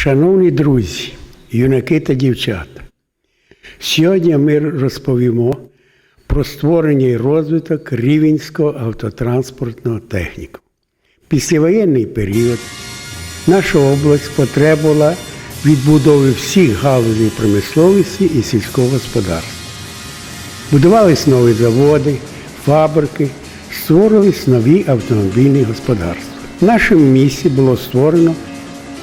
Шановні друзі, юнаки та дівчата, сьогодні ми розповімо про створення і розвиток рівенського автотранспортного техніку. Післявоєнний період наша область потребувала відбудови всіх галузей промисловості і сільського господарства. Будувались нові заводи, фабрики, створювались нові автомобільні господарства. В нашому місті було створено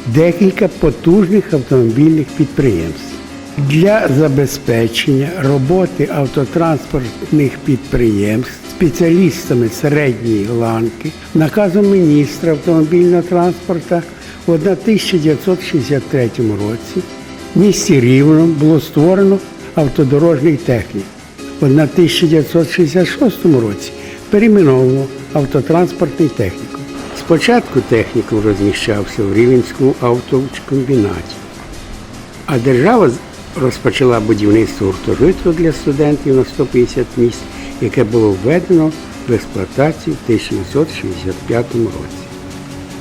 декілька потужних автомобільних підприємств. Для забезпечення роботи автотранспортних підприємств спеціалістами середньої ланки наказом міністра автомобільного транспорту в 1963 році в місті Рівно було створено автодорожній технік. В 1966 році перейменовано автотранспортний технікум. Спочатку технікум розміщався в Рівенському автокомбінаті, а держава розпочала будівництво гуртожитку для студентів на 150 місць, яке було введено в експлуатацію в 1965 році.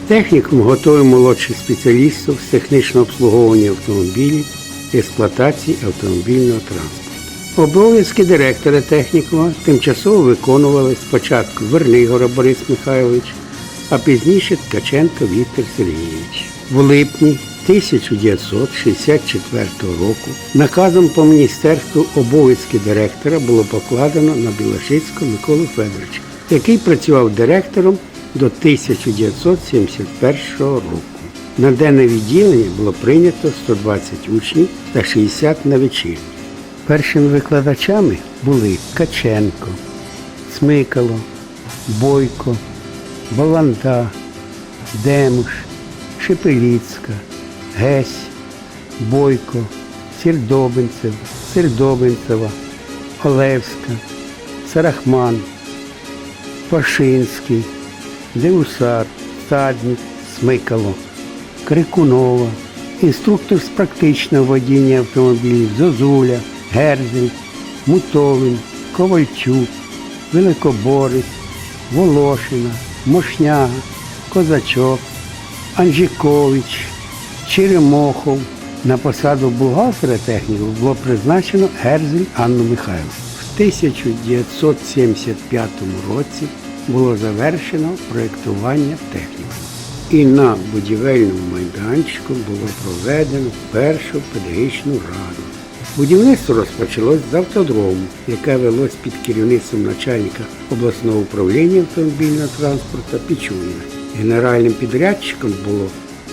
Технікум готує молодших спеціалістів з технічного обслуговування автомобілів і експлуатації автомобільного транспорту. Обов'язки директора технікуму тимчасово виконували спочатку Вернигора Борис Михайлович, а пізніше Ткаченко Віктор Сергійович. В липні 1964 року наказом по міністерству обов'язки директора було покладено на Білошицького Миколу Федоровича, який працював директором до 1971 року. На денне відділення було прийнято 120 учнів та 60 новичків. Першими викладачами були Каченко, Смикало, Бойко, Баланда, Демуш, Шепеліцька, Гесь, Бойко, Сірдобинцев, Сірдобинцева, Олевська, Царахман, Пашинський, Деусар, Стадник, Смикало, Крикунова, інструктор з практичного водіння автомобілів Зозуля, Герзель, Мутовин, Ковальчук, Великоборець, Волошина, Мошняга, Козачок, Анжікович, Черемохов. На посаду бухгалтера техніку було призначено Герзель Анну Михайловну. В 1975 році було завершено проєктування техніку. І на будівельному майданчику було проведено першу педагогічну раду. Будівництво розпочалось з автодрому, яке велось під керівництвом начальника обласного управління автомобільного транспорту Пічуніна. Генеральним підрядчиком було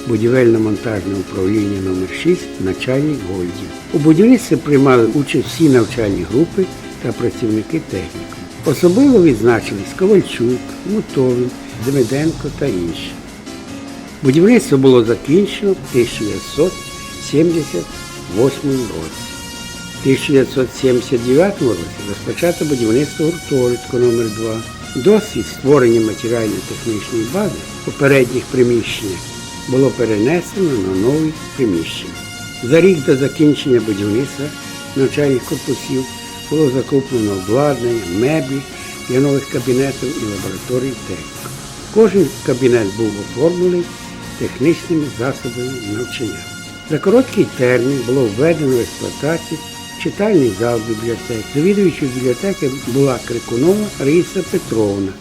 будівельно-монтажне управління номер 6 начальник Гольдів. У будівництві приймали участь всі навчальні групи та працівники техніки. Особливо відзначились Ковальчук, Мутовин, Демиденко та інші. Будівництво було закінчено в 1978 році. В 1979 році розпочато будівництво гуртожитку номер 2 Досвід створення матеріально-технічної бази попередніх приміщень було перенесено на нові приміщення. За рік до закінчення будівництва навчальних корпусів було закуплено обладнання, меблі для нових кабінетів і лабораторій техніки. Кожен кабінет був оформлений технічними засобами навчання. За короткий термін було введено в експлуатацію читальний зал бібліотеки. Завідуючою бібліотеки була Крикунова Раїса Петровна.